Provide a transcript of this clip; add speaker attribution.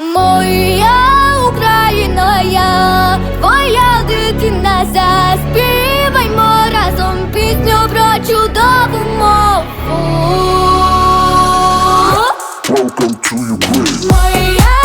Speaker 1: Моя Україна, я твоя дитина, заспіваймо разом пісню про чудову мову.
Speaker 2: Welcome to Ukraine.
Speaker 1: Моя